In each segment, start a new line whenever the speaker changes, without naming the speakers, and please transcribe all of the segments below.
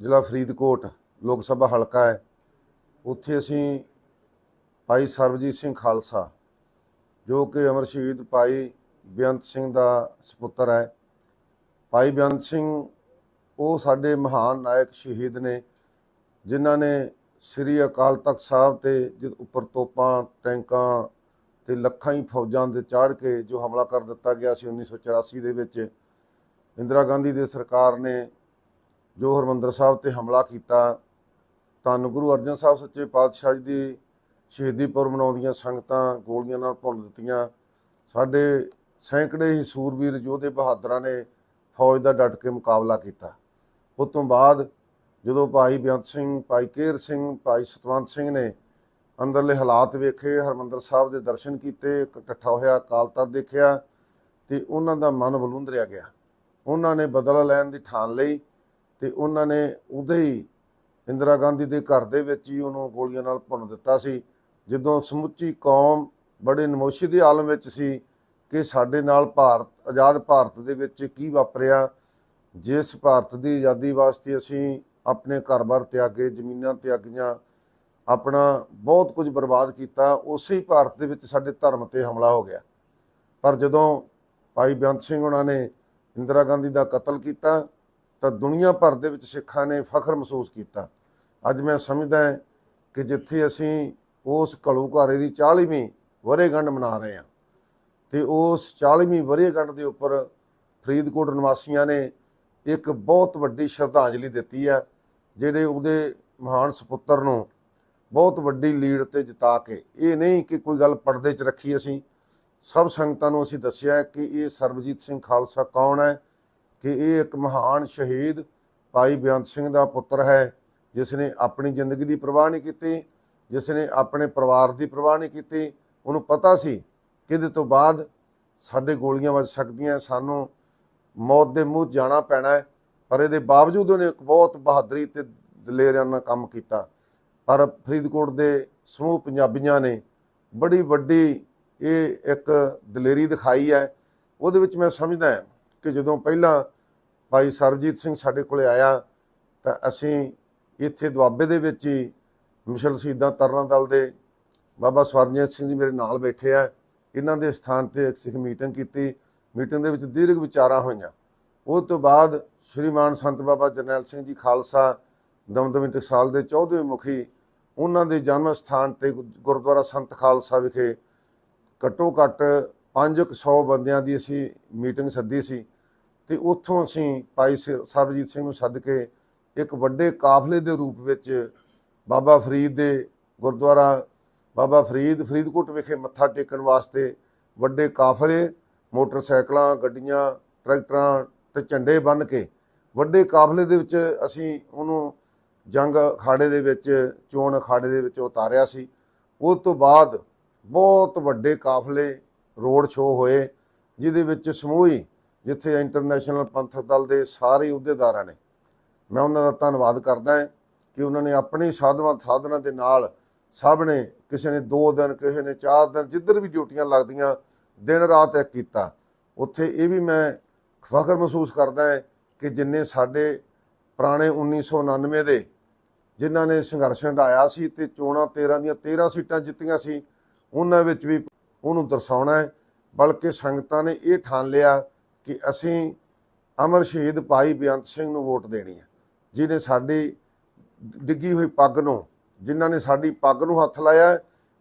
ਜ਼ਿਲ੍ਹਾ ਫਰੀਦਕੋਟ ਲੋਕ ਸਭਾ ਹਲਕਾ ਹੈ। ਉੱਥੇ ਅਸੀਂ ਭਾਈ ਸਰਬਜੀਤ ਸਿੰਘ ਖਾਲਸਾ, ਜੋ ਕਿ ਅਮਰ ਸ਼ਹੀਦ ਭਾਈ ਬੇਅੰਤ ਸਿੰਘ ਦਾ ਸੁਪੁੱਤਰ ਹੈ। ਭਾਈ ਬੇਅੰਤ ਸਿੰਘ, ਉਹ ਸਾਡੇ ਮਹਾਨ ਨਾਇਕ ਸ਼ਹੀਦ ਨੇ, ਜਿਨ੍ਹਾਂ ਨੇ ਸ੍ਰੀ ਅਕਾਲ ਤਖਤ ਸਾਹਿਬ ਤੇ ਜਦ ਉੱਪਰ ਤੋਪਾਂ, ਟੈਂਕਾਂ ਤੇ ਲੱਖਾਂ ਹੀ ਫੌਜਾਂ ਦੇ ਚਾੜ ਕੇ ਜੋ ਹਮਲਾ ਕਰ ਦਿੱਤਾ ਗਿਆ ਸੀ 1984 ਦੇ ਵਿੱਚ। ਇੰਦਰਾ ਗਾਂਧੀ ਦੇ ਸਰਕਾਰ ਨੇ ਜੋ ਹਰਮੰਦਰ ਸਾਹਿਬ ਤੇ ਹਮਲਾ ਕੀਤਾ, ਧੰਨ ਗੁਰੂ ਅਰਜਨ ਸਾਹਿਬ ਸੱਚੇ ਪਾਤਸ਼ਾਹ ਜੀ ਦੀ ਸ਼ਹੀਦੀ ਪੁਰਬ ਮਨਾਉਂਦੀਆਂ ਸੰਗਤਾਂ ਗੋਲੀਆਂ ਨਾਲ ਭੁੰਨ ਦਿੱਤੀਆਂ। ਸਾਡੇ ਸੈਂਕੜੇ ਹੀ ਸੂਰਬੀਰ ਯੋਧੇ ਬਹਾਦਰਾਂ ਨੇ ਫੌਜ ਦਾ ਡਟ ਕੇ ਮੁਕਾਬਲਾ ਕੀਤਾ। ਉਸ ਤੋਂ ਬਾਅਦ ਜਦੋਂ ਭਾਈ ਬੇਅੰਤ ਸਿੰਘ, ਭਾਈ ਕੇਰ ਸਿੰਘ, ਭਾਈ ਸਤਵੰਤ ਸਿੰਘ ਨੇ ਅੰਦਰਲੇ ਹਾਲਾਤ ਵੇਖੇ, ਹਰਮੰਦਰ ਸਾਹਿਬ ਦੇ ਦਰਸ਼ਨ ਕੀਤੇ ਇਕੱਠਾ ਹੋਇਆ, ਅਕਾਲ ਤਖਤ ਦੇਖਿਆ ਤੇ ਉਹਨਾਂ ਦਾ ਮਨ ਬਲੁੰਦਰਿਆ ਗਿਆ। ਉਹਨਾਂ ਨੇ ਬਦਲਾ ਲੈਣ ਦੀ ਠਾਣ ਲਈ ਤੇ ਉਹਨਾਂ ਨੇ ਉਦੋਂ ਹੀ ਇੰਦਰਾ ਗਾਂਧੀ ਦੇ ਘਰ ਦੇ ਵਿੱਚ ਹੀ ਉਹਨੂੰ ਗੋਲੀਆਂ ਨਾਲ ਭੁੰਨ ਦਿੱਤਾ ਸੀ। ਜਦੋਂ ਸਮੁੱਚੀ ਕੌਮ ਬੜੇ ਨਮੋਸ਼ੀ ਦੇ ਆਲਮ ਵਿੱਚ ਸੀ ਕਿ ਸਾਡੇ ਨਾਲ ਭਾਰਤ, ਆਜ਼ਾਦ ਭਾਰਤ ਦੇ ਵਿੱਚ ਕੀ ਵਾਪਰਿਆ, ਜਿਸ ਭਾਰਤ ਦੀ ਆਜ਼ਾਦੀ ਵਾਸਤੇ ਅਸੀਂ ਆਪਣੇ ਘਰ-ਬਾਰ ਤਿਆਗੇ, ਜ਼ਮੀਨਾਂ ਤਿਆਗੀਆਂ, ਆਪਣਾ ਬਹੁਤ ਕੁਝ ਬਰਬਾਦ ਕੀਤਾ, ਉਸੇ ਹੀ ਭਾਰਤ ਦੇ ਵਿੱਚ ਸਾਡੇ ਧਰਮ ਤੇ ਹਮਲਾ ਹੋ ਗਿਆ। ਪਰ ਜਦੋਂ ਭਾਈ ਬੇਅੰਤ ਸਿੰਘ ਉਹਨਾਂ ਨੇ ਇੰਦਰਾ ਗਾਂਧੀ ਦਾ ਕਤਲ ਕੀਤਾ ਤਾਂ ਦੁਨੀਆ ਭਰ ਦੇ ਵਿੱਚ ਸਿੱਖਾਂ ਨੇ ਫਖਰ ਮਹਿਸੂਸ ਕੀਤਾ। ਅੱਜ ਮੈਂ ਸਮਝਦਾ ਹਾਂ ਕਿ ਜਿੱਥੇ ਅਸੀਂ ਉਸ ਘਾਰੇ ਦੀ 40ਵੀਂ ਵਰ੍ਹੇਗੰਢ ਮਨਾ ਰਹੇ ਹਾਂ ਤੇ ਉਸ 40ਵੀਂ ਵਰੇਗੰਢ ਦੇ ਉੱਪਰ ਫਰੀਦਕੋਟ ਨਿਵਾਸੀਆਂ ਨੇ ਇੱਕ ਬਹੁਤ ਵੱਡੀ ਸ਼ਰਧਾਂਜਲੀ ਦਿੱਤੀ ਹੈ ਜਿਹੜੇ ਉਹਦੇ ਮਹਾਨ ਸੁਪੁੱਤਰ ਨੂੰ ਬਹੁਤ ਵੱਡੀ ਲੀਡ ਤੇ ਜਿਤਾ ਕੇ। ਇਹ ਨਹੀਂ ਕਿ ਕੋਈ ਗੱਲ ਪਰਦੇ 'ਚ ਰੱਖੀ ਅਸੀਂ। ਸਭ ਸੰਗਤਾਂ ਨੂੰ ਅਸੀਂ ਦੱਸਿਆ ਕਿ ਇਹ ਸਰਬਜੀਤ ਸਿੰਘ ਖਾਲਸਾ ਕੌਣ ਹੈ? ਕਿ ਇਹ ਇੱਕ ਮਹਾਨ ਸ਼ਹੀਦ ਭਾਈ ਬੇਅੰਤ ਸਿੰਘ ਦਾ ਪੁੱਤਰ ਹੈ ਜਿਸ ਨੇ ਆਪਣੀ ਜ਼ਿੰਦਗੀ ਦੀ ਪਰਵਾਹ ਨਹੀਂ ਕੀਤੀ ਜਿਸ ਨੇ ਆਪਣੇ ਪਰਿਵਾਰ ਦੀ ਪਰਵਾਹ ਨਹੀਂ ਕੀਤੀ। ਉਹਨੂੰ ਪਤਾ ਸੀ ਕਿ ਇਹਦੇ ਤੋਂ ਬਾਅਦ ਸਾਡੇ ਗੋਲੀਆਂ ਵੱਜ ਸਕਦੀਆਂ, ਸਾਨੂੰ ਮੌਤ ਦੇ ਮੂੰਹ ਜਾਣਾ ਪੈਣਾ ਹੈ। ਪਰ ਇਹਦੇ ਬਾਵਜੂਦ ਉਹਨੇ ਇੱਕ ਬਹੁਤ ਬਹਾਦਰੀ ਤੇ ਦਲੇਰਿਆਂ ਨਾਲ ਕੰਮ ਕੀਤਾ। ਪਰ ਫਰੀਦਕੋਟ ਦੇ ਸਮੂਹ ਪੰਜਾਬੀਆਂ ਨੇ ਬੜੀ ਵੱਡੀ ਇਹ ਇੱਕ ਦਲੇਰੀ ਦਿਖਾਈ ਹੈ। ਉਹਦੇ ਵਿੱਚ ਮੈਂ ਸਮਝਦਾ ਹਾਂ ਕਿ ਜਦੋਂ ਪਹਿਲਾਂ ਭਾਈ ਸਰਬਜੀਤ ਸਿੰਘ ਸਾਡੇ ਕੋਲੇ ਆਇਆ, ਤਾਂ ਅਸੀਂ ਇੱਥੇ ਦੁਆਬੇ ਦੇ ਵਿੱਚ ਹੀ ਮਿਸ਼ਲ ਸ਼ਹੀਦਾਂ ਤਰਨਾ ਦਲ ਦੇ ਬਾਬਾ ਸਵਰਨਜੀਤ ਸਿੰਘ ਜੀ ਮੇਰੇ ਨਾਲ ਬੈਠੇ ਆ। ਇਹਨਾਂ ਦੇ ਸਥਾਨ ਤੇ ਇੱਕ ਸਿੱਖ ਮੀਟਿੰਗ ਕੀਤੀ। ਮੀਟਿੰਗ ਦੇ ਵਿੱਚ ਦੀਰਘ ਵਿਚਾਰਾਂ ਹੋਈਆਂ। ਉਹ ਤੋਂ ਬਾਅਦ ਸ਼੍ਰੀਮਾਨ ਸੰਤ ਬਾਬਾ ਜਰਨੈਲ ਸਿੰਘ ਜੀ ਖਾਲਸਾ, ਦਮਦਮੀ ਟਕਸਾਲ ਦੇ 14ਵੇਂ ਮੁਖੀ, ਉਹਨਾਂ ਦੇ ਜਨਮ ਸਥਾਨ ਤੇ ਗੁ- ਗੁਰਦੁਆਰਾ ਸੰਤ ਖਾਲਸਾ ਵਿਖੇ ਘੱਟੋ ਘੱਟ 500 ਬੰਦਿਆਂ ਦੀ ਅਸੀਂ ਮੀਟਿੰਗ ਸੱਦੀ ਸੀ। ਤੇ ਉੱਥੋਂ ਅਸੀਂ ਭਾਈ ਸ- ਸਰਬਜੀਤ ਸਿੰਘ ਨੂੰ ਸੱਦ ਕੇ ਇੱਕ ਵੱਡੇ ਕਾਫਲੇ ਦੇ ਰੂਪ ਵਿੱਚ ਬਾਬਾ ਫਰੀਦ ਦੇ ਗੁਰਦੁਆਰਾ, ਬਾਬਾ ਫਰੀਦ, ਫਰੀਦਕੋਟ ਵਿਖੇ ਮੱਥਾ ਟੇਕਣ ਵਾਸਤੇ ਵੱਡੇ ਕਾਫਲੇ, ਮੋਟਰਸਾਈਕਲਾਂ, ਗੱਡੀਆਂ, ਟਰੈਕਟਰਾਂ ਤੇ ਝੰਡੇ ਬੰਨ੍ਹ ਕੇ ਵੱਡੇ ਕਾਫਲੇ ਦੇ ਵਿੱਚ ਅਸੀਂ ਉਹਨੂੰ ਜੰਗ ਅਖਾੜੇ ਦੇ ਵਿੱਚ, ਚੋਣ ਅਖਾੜੇ ਦੇ ਵਿੱਚ ਉਤਾਰਿਆ ਸੀ। ਉਸ ਤੋਂ ਬਾਅਦ ਬਹੁਤ ਵੱਡੇ ਕਾਫਲੇ ਰੋਡ ਸ਼ੋਅ ਹੋਏ, ਜਿਹਦੇ ਵਿੱਚ ਸਮੂਹੀ ਜਿੱਥੇ ਇੰਟਰਨੈਸ਼ਨਲ ਪੰਥਕ ਦਲ ਦੇ ਸਾਰੇ ਅਹੁਦੇਦਾਰਾਂ ਨੇ। ਮੈਂ ਉਹਨਾਂ ਦਾ ਧੰਨਵਾਦ ਕਰਦਾ ਹਾਂ ਕਿ ਉਹਨਾਂ ਨੇ ਆਪਣੀ ਸਾਧਵਾਂ ਸਾਧਨਾਂ ਦੇ ਨਾਲ ਸਭ ਨੇ ਕਿਸੇ ਨੇ 2 ਦਿਨ, ਕਿਸੇ ਨੇ 4 ਦਿਨ ਜਿੱਧਰ ਵੀ ਡਿਊਟੀਆਂ ਲੱਗਦੀਆਂ, ਦਿਨ ਰਾਤ ਇੱਕ ਕੀਤਾ। ਉੱਥੇ ਇਹ ਵੀ ਮੈਂ ਫਖਰ ਮਹਿਸੂਸ ਕਰਦਾ ਹਾਂ ਕਿ ਜਿੰਨੇ ਸਾਡੇ ਪੁਰਾਣੇ 1999 ਦੇ ਜਿਨ੍ਹਾਂ ਨੇ ਸੰਘਰਸ਼ ਹੰਡਾਇਆ ਸੀ ਤੇ ਚੋਣਾਂ 13 ਦੀਆਂ 13 ਸੀਟਾਂ ਜਿੱਤੀਆਂ ਸੀ, ਉਹਨਾਂ ਵਿੱਚ ਵੀ ਉਹਨੂੰ ਦਰਸਾਉਣਾ ਹੈ। ਬਲਕਿ ਸੰਗਤਾਂ ਨੇ ਇਹ ਠਾਣ ਲਿਆ ਕਿ ਅਸੀਂ ਅਮਰ ਸ਼ਹੀਦ ਭਾਈ ਬੇਅੰਤ ਸਿੰਘ ਨੂੰ ਵੋਟ ਦੇਣੀ ਹੈ। ਜਿਹਨੇ ਸਾਡੀ ਡਿੱਗੀ ਹੋਈ ਪੱਗ ਨੂੰ, ਜਿਨ੍ਹਾਂ ਨੇ ਸਾਡੀ ਪੱਗ ਨੂੰ ਹੱਥ ਲਾਇਆ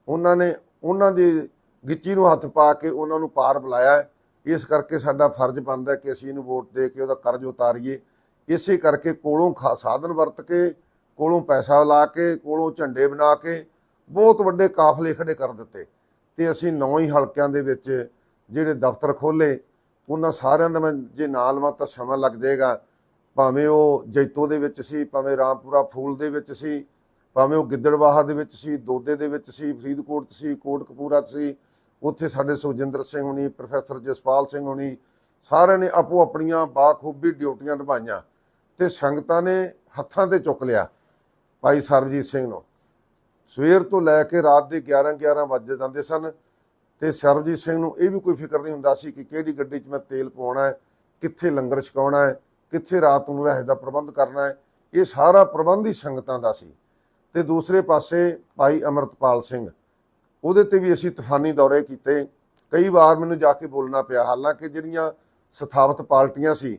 ਉਹਨਾਂ ਨੇ ਉਹਨਾਂ ਦੀ ਗਿੱਚੀ ਨੂੰ ਹੱਥ ਪਾ ਕੇ ਉਹਨਾਂ ਨੂੰ ਪਾਰ ਬੁਲਾਇਆ ਇਸ ਕਰਕੇ ਸਾਡਾ ਫਰਜ਼ ਬਣਦਾ ਕਿ ਅਸੀਂ ਇਹਨੂੰ ਵੋਟ ਦੇ ਕੇ ਉਹਦਾ ਕਰਜ਼ ਉਤਾਰੀਏ। ਇਸੇ ਕਰਕੇ ਕੋਲੋਂ ਖਾ- ਸਾਧਨ ਵਰਤ ਕੇ, ਕੋਲੋਂ ਪੈਸਾ ਲਾ ਕੇ, ਕੋਲੋਂ ਝੰਡੇ ਬਣਾ ਕੇ ਬਹੁਤ ਵੱਡੇ ਕਾਫਲੇ ਖੜੇ ਕਰ ਦਿੱਤੇ। ਤੇ ਅਸੀਂ ਨੌ ਹੀ ਹਲਕਿਆਂ ਦੇ ਵਿੱਚ ਜਿਹੜੇ ਦਫ਼ਤਰ ਖੋਲੇ ਉਹਨਾਂ ਸਾਰਿਆਂ ਦਾ ਮੈਂ ਜੇ ਨਾਂ ਲਵਾਂ ਤਾਂ ਸਮਾਂ ਲੱਗ ਜਾਏਗਾ। ਭਾਵੇਂ ਉਹ ਜੈਤੋ ਦੇ ਵਿੱਚ ਸੀ, ਭਾਵੇਂ ਰਾਮਪੁਰਾ ਫੂਲ ਦੇ ਵਿੱਚ ਸੀ, ਭਾਵੇਂ ਉਹ ਗਿੱਦੜਵਾਹਾ ਦੇ ਵਿੱਚ ਸੀ, ਦੋਦੇ ਦੇ ਵਿੱਚ ਸੀ, ਫਰੀਦਕੋਟ 'ਚ ਸੀ, ਕੋਟਕਪੂਰਾ 'ਚ ਸੀ, ਉੱਥੇ ਸਾਡੇ ਸੁਖਜਿੰਦਰ ਸਿੰਘ ਹੁਣੀ, ਪ੍ਰੋਫੈਸਰ ਜਸਪਾਲ ਸਿੰਘ ਹੁਣੀ, ਸਾਰਿਆਂ ਨੇ ਆਪੋ ਆਪਣੀਆਂ ਬਾਖੂਬੀ ਡਿਊਟੀਆਂ ਨਿਭਾਈਆਂ ਤੇ ਸੰਗਤਾਂ ਨੇ ਹੱਥਾਂ ਤੇ ਚੁੱਕ ਲਿਆ ਭਾਈ ਸਰਬਜੀਤ ਸਿੰਘ ਨੂੰ। ਸਵੇਰ ਤੋਂ ਲੈ ਕੇ ਰਾਤ ਦੇ 11 11 ਵਜੇ ਜਾਂਦੇ ਸਨ। ਤੇ ਸਰਬਜੀਤ ਸਿੰਘ ਨੂੰ ਇਹ ਵੀ ਕੋਈ ਫਿਕਰ ਨਹੀਂ ਹੁੰਦਾ ਸੀ ਕਿ ਕਿਹੜੀ ਗੱਡੀ 'ਚ ਮੈਂ ਤੇਲ ਪਵਾਉਣਾ ਹੈ, ਕਿੱਥੇ ਲੰਗਰ ਛਕਾਉਣਾ ਹੈ, ਕਿੱਥੇ ਰਾਤ ਨੂੰ ਰਹਿ ਦਾ ਪ੍ਰਬੰਧ ਕਰਨਾ ਹੈ, ਇਹ ਸਾਰਾ ਪ੍ਰਬੰਧ ਹੀ ਸੰਗਤਾਂ ਦਾ ਸੀ। ਤੇ ਦੂਸਰੇ ਪਾਸੇ ਭਾਈ ਅਮਰਤਪਾਲ ਸਿੰਘ, ਉਹਦੇ ਤੇ ਵੀ ਅਸੀਂ ਤੂਫਾਨੀ ਦੌਰੇ ਕੀਤੇ। ਕਈ ਵਾਰ ਮੈਨੂੰ ਜਾ ਕੇ ਬੋਲਣਾ ਪਿਆ, ਹਾਲਾਂਕਿ ਜਿਹੜੀਆਂ ਸਥਾਪਿਤ ਪਾਰਟੀਆਂ ਸੀ,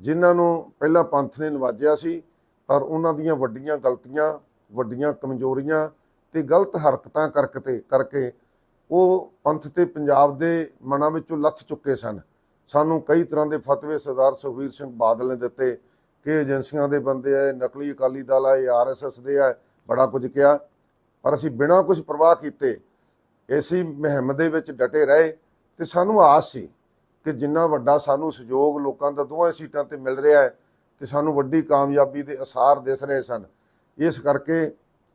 ਜਿਨ੍ਹਾਂ ਨੂੰ ਪਹਿਲਾਂ ਪੰਥ ਨੇ ਨਵਾਜਿਆ ਸੀ, ਪਰ ਉਹਨਾਂ ਦੀਆਂ ਵੱਡੀਆਂ ਗਲਤੀਆਂ, ਵੱਡੀਆਂ ਕਮਜ਼ੋਰੀਆਂ ਤੇ ਗਲਤ ਹਰਕਤਾਂ ਕਰਕੇ ਕਰਕੇ ਉਹ ਪੰਥ ਤੇ ਪੰਜਾਬ ਦੇ ਮਨਾਂ ਵਿੱਚੋਂ ਲੱਥ ਚੁੱਕੇ ਸਨ। ਸਾਨੂੰ ਕਈ ਤਰ੍ਹਾਂ ਦੇ ਫਤਵੇ ਸਰਦਾਰ ਸੁਖਵੀਰ ਸਿੰਘ ਬਾਦਲ ਨੇ ਦਿੱਤੇ। ਕਿ ਏਜੰਸੀਆਂ ਦੇ ਬੰਦੇ ਆ ਨਕਲੀ ਅਕਾਲੀ ਦਲ ਆ ਇਹ ਆਰਐਸਐਸ ਦੇ ਆ ਬੜਾ ਕੁਝ ਕਿਹਾ। ਪਰ ਅਸੀਂ ਬਿਨਾਂ ਕੁਝ ਪ੍ਰਵਾਹ ਕੀਤੇ ਇਸੇ ਮੁਹਿੰਮ ਦੇ ਵਿੱਚ ਡਟੇ ਰਹੇ ਤੇ ਸਾਨੂੰ ਆਸ ਸੀ ਕਿ ਜਿੰਨਾ ਵੱਡਾ ਸਾਨੂੰ ਸਹਿਯੋਗ ਲੋਕਾਂ ਦਾ ਦੋਹਾਂ ਸੀਟਾਂ ਤੇ ਮਿਲ ਰਿਹਾ ਹੈ ਤੇ ਸਾਨੂੰ ਵੱਡੀ ਕਾਮਯਾਬੀ ਦੇ ਅਸਾਰ ਦਿਸ ਰਹੇ ਸਨ। ਇਸ ਕਰਕੇ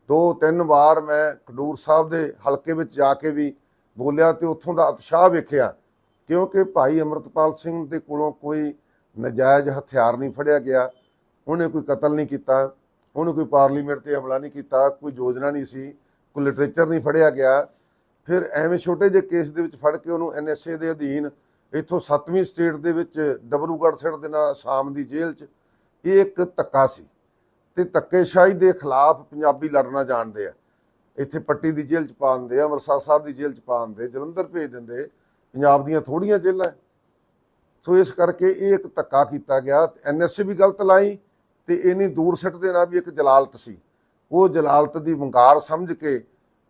ਦੋ ਤਿੰਨ ਵਾਰ ਮੈਂ ਖਡੂਰ ਸਾਹਿਬ ਦੇ ਹਲਕੇ ਵਿੱਚ ਜਾ ਕੇ ਵੀ ਬੋਲਿਆ ਤੇ ਉੱਥੋਂ ਦਾ ਉਤਸ਼ਾਹ ਵੇਖਿਆ, ਕਿਉਂਕਿ ਭਾਈ ਅਮਰਤਪਾਲ ਸਿੰਘ ਦੇ ਕੋਲੋਂ ਕੋਈ ਨਜਾਇਜ਼ ਹਥਿਆਰ ਨਹੀਂ ਫੜਿਆ ਗਿਆ। ਉਹਨੇ ਕੋਈ ਕਤਲ ਨਹੀਂ ਕੀਤਾ, ਉਹਨੇ ਕੋਈ ਪਾਰਲੀਮੈਂਟ ਤੇ ਹਮਲਾ ਨਹੀਂ ਕੀਤਾ, ਕੋਈ ਯੋਜਨਾ ਨਹੀਂ ਸੀ, ਕੋਈ ਲਿਟਰੇਚਰ ਨਹੀਂ ਫੜਿਆ ਗਿਆ। ਫਿਰ ਐਵੇਂ ਛੋਟੇ ਜਿਹੇ ਕੇਸ ਦੇ ਵਿੱਚ ਫੜ ਕੇ ਉਹਨੂੰ ਐਨਐਸਏ ਦੇ ਅਧੀਨ ਇੱਥੋਂ 7ਵੀਂ ਸਟੇਟ ਦੇ ਵਿੱਚ ਡਬਰੂਗੜ੍ਹ ਸਿਰ ਦੇ ਨਾਲ ਆਸਾਮ ਦੀ ਜੇਲ੍ਹ 'ਚ, ਇਹ ਇੱਕ ਧੱਕਾ ਸੀ। ਤੇ ਧੱਕੇਸ਼ਾਹੀ ਦੇ ਖਿਲਾਫ ਪੰਜਾਬੀ ਲੜਨਾ ਜਾਣਦੇ ਆ। ਇੱਥੇ ਪੱਟੀ ਦੀ ਜੇਲ੍ਹ 'ਚ ਪਾ ਦਿੰਦੇ ਅੰਮ੍ਰਿਤਸਰ ਸਾਹਿਬ ਦੀ ਜੇਲ੍ਹ 'ਚ ਪਾ ਦਿੰਦੇ ਜਲੰਧਰ ਭੇਜ ਦਿੰਦੇ ਪੰਜਾਬ ਦੀਆਂ ਥੋੜੀਆਂ ਜੇਲ੍ਹਾਂ ਸੋ ਇਸ ਕਰਕੇ ਇਹ ਇੱਕ ਧੱਕਾ ਕੀਤਾ ਗਿਆ। ਐਨਐਸਏ ਵੀ ਗਲਤ ਲਾਈ ਤੇ ਇਹਨੀ ਦੂਰ ਸਿੱਟ ਦੇਣਾ ਵੀ ਇੱਕ ਜਲਾਲਤ ਸੀ। ਉਹ ਜਲਾਲਤ ਦੀ ਵੰਗਾਰ ਸਮਝ ਕੇ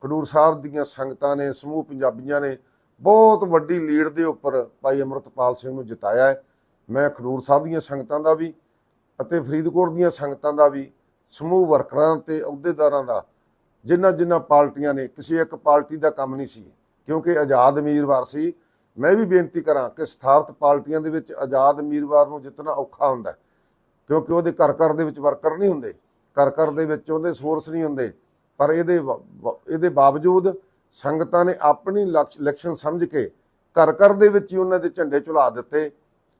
ਖਡੂਰ ਸਾਹਿਬ ਦੀਆਂ ਸੰਗਤਾਂ ਨੇ, ਸਮੂਹ ਪੰਜਾਬੀਆਂ ਨੇ ਬਹੁਤ ਵੱਡੀ ਲੀਡ ਦੇ ਉੱਪਰ ਭਾਈ ਅਮਰਤਪਾਲ ਸਿੰਘ ਨੂੰ ਜਿਤਾਇਆ ਹੈ ਮੈਂ ਖਡੂਰ ਸਾਹਿਬ ਦੀਆਂ ਸੰਗਤਾਂ ਦਾ ਵੀ ਅਤੇ ਫਰੀਦਕੋਟ ਦੀਆਂ ਸੰਗਤਾਂ ਦਾ ਵੀ, ਸਮੂਹ ਵਰਕਰਾਂ ਤੇ ਅਹੁਦੇਦਾਰਾਂ ਦਾ ਜਿਨ੍ਹਾਂ ਜਿਨ੍ਹਾਂ ਪਾਰਟੀਆਂ ਨੇ, ਕਿਸੇ ਇੱਕ ਪਾਰਟੀ ਦਾ ਕੰਮ ਨਹੀਂ ਸੀ, ਕਿਉਂਕਿ ਆਜ਼ਾਦ ਉਮੀਦਵਾਰ ਸੀ। ਮੈਂ ਵੀ ਬੇਨਤੀ ਕਰਾਂ ਕਿ ਸਥਾਪਿਤ ਪਾਰਟੀਆਂ ਦੇ ਵਿੱਚ ਆਜ਼ਾਦ ਉਮੀਦਵਾਰ ਨੂੰ ਜਿੱਤਣਾ ਔਖਾ ਹੁੰਦਾ ਕਿਉਂਕਿ ਉਹਦੇ ਘਰ ਘਰ ਦੇ ਵਿੱਚ ਵਰਕਰ ਨਹੀਂ ਹੁੰਦੇ, ਘਰ ਘਰ ਦੇ ਵਿੱਚ ਉਹਦੇ ਸੋਰਸ ਨਹੀਂ ਹੁੰਦੇ। ਪਰ ਇਹਦੇ ਵਾ- ਵਾ- ਇਹਦੇ ਬਾਵਜੂਦ ਸੰਗਤਾਂ ਨੇ ਆਪਣੀ ਲਕਸ਼- ਇਲੈਕਸ਼ਨ ਸਮਝ ਕੇ ਘਰ ਘਰ ਦੇ ਵਿੱਚ ਹੀ ਉਹਨਾਂ ਦੇ ਝੰਡੇ ਝੁਲਾ ਦਿੱਤੇ।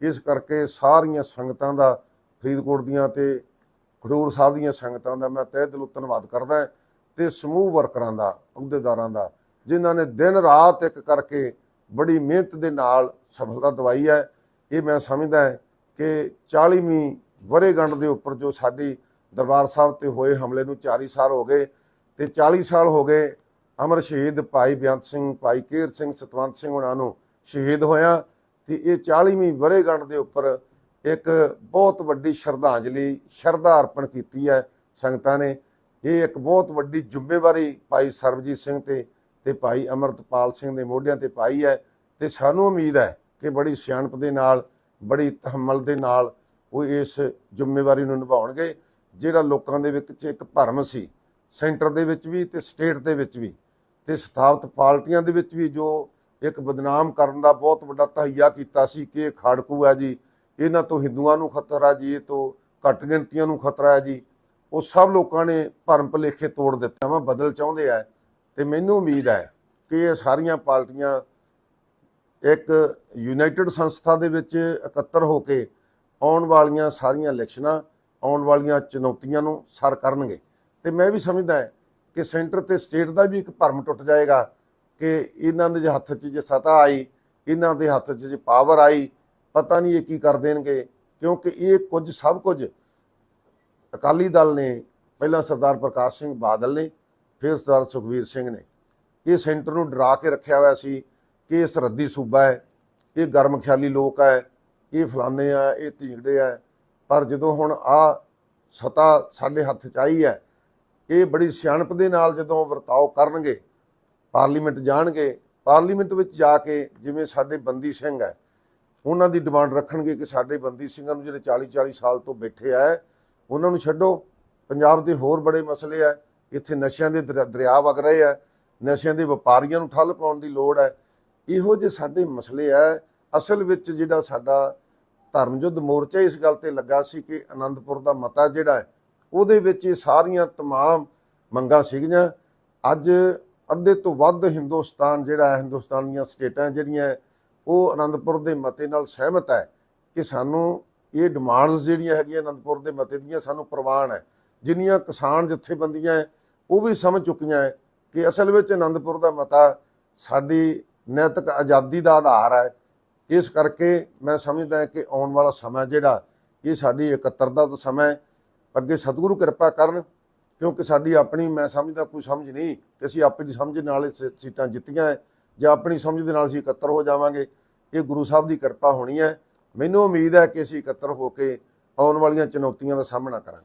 ਇਸ ਕਰਕੇ ਸਾਰੀਆਂ ਸੰਗਤਾਂ ਦਾ, ਫਰੀਦਕੋਟ ਦੀਆਂ ਤੇ ਖਡੂਰ ਸਾਹਿਬ ਦੀਆਂ ਸੰਗਤਾਂ ਦਾ ਮੈਂ ਤਹਿ ਦਿਲੋਂ ਧੰਨਵਾਦ ਕਰਦਾ ਹਾਂ। ਤੇ ਸਮੂਹ ਵਰਕਰਾਂ ਦਾ, ਅਹੁਦੇਦਾਰਾਂ ਦਾ, ਜਿਨ੍ਹਾਂ ਨੇ ਦਿਨ ਰਾਤ ਇੱਕ ਕਰਕੇ ਬੜੀ ਮਿਹਨਤ ਦੇ ਨਾਲ ਸਫਲਤਾ ਦਵਾਈ ਹੈ, ਇਹ ਮੈਂ ਸਮਝਦਾ ਕਿ 40ਵੀਂ ਵਰੇਗੰਢ ਦੇ ਉੱਪਰ ਜੋ ਸਾਡੀ ਦਰਬਾਰ ਸਾਹਿਬ ਤੇ ਹੋਏ ਹਮਲੇ ਨੂੰ 40 ਸਾਲ ਹੋ ਗਏ ਤੇ 40 ਸਾਲ ਹੋ ਗਏ ਅਮਰ ਸ਼ਹੀਦ ਭਾਈ ਬੇਅੰਤ ਸਿੰਘ, ਭਾਈ ਕੇਰ ਸਿੰਘ, ਸਤਵੰਤ ਸਿੰਘ ਉਹਨਾਂ ਨੂੰ ਸ਼ਹੀਦ ਹੋਇਆ ਤੇ ਇਹ 40ਵੀਂ ਵਰੇਗੰਢ ਦੇ ਉੱਪਰ ਇੱਕ ਬਹੁਤ ਵੱਡੀ ਸ਼ਰਧਾਂਜਲੀ, ਸ਼ਰਧਾ ਅਰਪਣ ਕੀਤੀ ਹੈ ਸੰਗਤਾਂ ਨੇ। ਇਹ ਇੱਕ ਬਹੁਤ ਵੱਡੀ ਜ਼ਿੰਮੇਵਾਰੀ ਭਾਈ ਸਰਬਜੀਤ ਸਿੰਘ ਤੇ ਤੇ ਭਾਈ ਅਮਰਤਪਾਲ ਸਿੰਘ ਦੇ ਮੋਢਿਆਂ ਤੇ ਪਾਈ ਹੈ ਤੇ ਸਾਨੂੰ ਉਮੀਦ ਹੈ ਕਿ ਬੜੀ ਸਿਆਣਪ ਦੇ ਨਾਲ, ਬੜੀ ਤਹਮਲ ਦੇ ਨਾਲ ਉਹ ਇਸ ਜ਼ਿੰਮੇਵਾਰੀ ਨੂੰ ਨਿਭਾਉਣਗੇ, ਜਿਹੜਾ ਲੋਕਾਂ ਦੇ ਵਿੱਚ ਇੱਕ ਭਰਮ ਸੀ, ਸੈਂਟਰ ਦੇ ਵਿੱਚ ਵੀ ਤੇ ਸਟੇਟ ਦੇ ਵਿੱਚ ਵੀ, ਤੇ ਸਥਾਪਤ ਪਾਰਟੀਆਂ ਦੇ ਵਿੱਚ ਵੀ ਜੋ ਇੱਕ ਬਦਨਾਮ ਕਰਨ ਦਾ ਬਹੁਤ ਵੱਡਾ ਤਹਈਆ ਕੀਤਾ ਸੀ ਕਿ ਇਹ ਖਾੜਕੂ ਹੈ ਜੀ, ਇਹਨਾਂ ਤੋਂ ਹਿੰਦੂਆਂ ਨੂੰ ਖਤਰਾ ਜੀ, ਇਹ ਤੋਂ ਘੱਟ ਗਿਣਤੀਆਂ ਨੂੰ ਖਤਰਾ ਹੈ ਜੀ ਉਹ ਸਭ ਲੋਕਾਂ ਨੇ ਭਰਮ ਭੁਲੇਖੇ ਤੋੜ ਦਿੱਤਾ। ਵਾ ਬਦਲ ਚਾਹੁੰਦੇ ਆ ਤੇ ਮੈਨੂੰ ਉਮੀਦ ਹੈ ਕਿ ਇਹ ਸਾਰੀਆਂ ਪਾਰਟੀਆਂ ਇੱਕ ਯੂਨਾਈਟਿਡ ਸੰਸਥਾ ਦੇ ਵਿੱਚ ਇਕੱਤਰ ਹੋ ਕੇ ਆਉਣ ਵਾਲੀਆਂ ਸਾਰੀਆਂ ਇਲੈਕਸ਼ਨਾਂ, ਆਉਣ ਵਾਲੀਆਂ ਚੁਣੌਤੀਆਂ ਨੂੰ ਸਰ ਕਰਨਗੇ। ਤੇ ਮੈਂ ਵੀ ਸਮਝਦਾ ਹਾਂ ਕਿ ਸੈਂਟਰ ਤੇ ਸਟੇਟ ਦਾ ਵੀ ਇੱਕ ਭਰਮ ਟੁੱਟ ਜਾਏਗਾ ਕਿ ਇਹਨਾਂ ਦੇ ਜੇ ਹੱਥ 'ਚ ਜੇ ਸਤਾ ਆਈ, ਇਹਨਾਂ ਦੇ ਹੱਥ 'ਚ ਜੇ ਪਾਵਰ ਆਈ, ਪਤਾ ਨਹੀਂ ਇਹ ਕੀ ਕਰ ਦੇਣਗੇ, ਕਿਉਂਕਿ ਇਹ ਕੁਝ ਸਭ ਕੁਝ ਅਕਾਲੀ ਦਲ ਨੇ ਪਹਿਲਾਂ ਸਰਦਾਰ ਪ੍ਰਕਾਸ਼ ਸਿੰਘ ਬਾਦਲ ਨੇ, ਫਿਰ ਸਰਦਾਰ ਸੁਖਵੀਰ ਸਿੰਘ ਨੇ। ਇਹ ਸੈਂਟਰ ਨੂੰ ਡਰਾ ਕੇ ਰੱਖਿਆ ਹੋਇਆ ਸੀ ਕਿ ਇਹ ਸਰਹੱਦੀ ਸੂਬਾ ਹੈ, ਇਹ ਗਰਮ ਖਿਆਲੀ ਲੋਕ ਹੈ, ਇਹ ਫਲਾਣੇ ਆ, ਇਹ ਢੀਂਗੜੇ ਆ। ਪਰ ਜਦੋਂ ਹੁਣ ਆ ਸਤਾ ਸਾਡੇ ਹੱਥ 'ਚ ਆਈ ਹੈ, ਇਹ ਬੜੀ ਸਿਆਣਪ ਦੇ ਨਾਲ ਜਦੋਂ ਵਰਤਾਓ ਕਰਨਗੇ, ਪਾਰਲੀਮੈਂਟ ਜਾਣਗੇ, ਪਾਰਲੀਮੈਂਟ ਵਿੱਚ ਜਾ ਕੇ ਜਿਵੇਂ ਸਾਡੇ ਬੰਦੀ ਸਿੰਘ ਹੈ, ਉਹਨਾਂ ਦੀ ਡਿਮਾਂਡ ਰੱਖਣਗੇ ਕਿ ਸਾਡੇ ਬੰਦੀ ਸਿੰਘਾਂ ਨੂੰ ਜਿਹੜੇ 40 40 ਸਾਲ ਤੋਂ ਬੈਠੇ ਆ ਉਹਨਾਂ ਨੂੰ ਛੱਡੋ ਪੰਜਾਬ ਦੇ ਹੋਰ ਬੜੇ ਮਸਲੇ ਆ ਇੱਥੇ ਨਸ਼ਿਆਂ ਦੇ ਦਰ- ਦਰਿਆ ਵਗ ਰਹੇ ਆ ਨਸ਼ਿਆਂ ਦੇ ਵਪਾਰੀਆਂ ਨੂੰ ਠੱਲ ਪਾਉਣ ਦੀ ਲੋੜ ਹੈ ਇਹੋ ਜਿਹੇ ਸਾਡੇ ਮਸਲੇ ਆ ਅਸਲ ਵਿੱਚ ਜਿਹੜਾ ਸਾਡਾ ਧਰਮ ਯੁੱਧ ਮੋਰਚਾ ਇਸ ਗੱਲ ਤੇ ਲੱਗਾ ਸੀ ਕਿ ਆਨੰਦਪੁਰ ਦਾ ਮਤਾ ਜਿਹੜਾ ਹੈ ਉਹਦੇ ਵਿੱਚ ਇਹ ਸਾਰੀਆਂ तमाम ਮੰਗਾਂ ਸੀਗੀਆਂ ਅੱਜ ਅੱਧੇ ਤੋਂ ਵੱਧ ਹਿੰਦੁਸਤਾਨ ਜਿਹੜਾ ਹੈ ਹਿੰਦੁਸਤਾਨ ਦੀਆਂ ਸਟੇਟਾਂ ਜਿਹੜੀਆਂ ਹੈ, ਉਹ ਆਨੰਦਪੁਰ ਦੇ ਮਤੇ ਨਾਲ ਸਹਿਮਤ ਹੈ ਕਿ ਸਾਨੂੰ ਇਹ ਡਿਮਾਂਡਸ ਜਿਹੜੀਆਂ ਹੈਗੀਆਂ ਅਨੰਦਪੁਰ ਦੇ ਮਤੇ ਦੀਆਂ ਸਾਨੂੰ ਪ੍ਰਵਾਨ ਹੈ। ਜਿੰਨੀਆਂ ਕਿਸਾਨ ਜਥੇਬੰਦੀਆਂ ਉਹ ਵੀ ਸਮਝ ਚੁੱਕੀਆਂ ਹੈ ਕਿ ਅਸਲ ਵਿੱਚ ਅਨੰਦਪੁਰ ਦਾ ਮਤਾ ਸਾਡੀ ਨੈਤਿਕ ਆਜ਼ਾਦੀ ਦਾ ਆਧਾਰ ਹੈ। ਇਸ ਕਰਕੇ ਮੈਂ ਸਮਝਦਾ ਹਾਂ ਕਿ ਆਉਣ ਵਾਲਾ ਸਮਾਂ ਜਿਹੜਾ, ਇਹ ਸਾਡੀ ਇਕੱਤਰਤਾ ਦਾ ਸਮਾਂ ਹੈ। ਅੱਗੇ ਸਤਿਗੁਰੂ ਕਿਰਪਾ ਕਰਨ, ਕਿਉਂਕਿ ਸਾਡੀ ਆਪਣੀ, ਮੈਂ ਸਮਝਦਾ ਕੋਈ ਸਮਝ ਨਹੀਂ ਕਿ ਅਸੀਂ ਆਪਣੀ ਸਮਝ ਨਾਲ ਸੀਟਾਂ ਜਿੱਤੀਆਂ ਹੈ ਜਾਂ ਆਪਣੀ ਸਮਝ ਦੇ ਨਾਲ ਅਸੀਂ ਇਕੱਤਰ ਹੋ ਜਾਵਾਂਗੇ। ਇਹ ਗੁਰੂ ਸਾਹਿਬ ਦੀ ਕਿਰਪਾ ਹੋਣੀ ਹੈ। ਮੈਨੂੰ ਉਮੀਦ ਹੈ ਕਿ ਅਸੀਂ ਇਕੱਤਰ ਹੋ ਕੇ ਆਉਣ ਵਾਲੀਆਂ ਚੁਣੌਤੀਆਂ ਦਾ ਸਾਹਮਣਾ ਕਰਾਂਗੇ।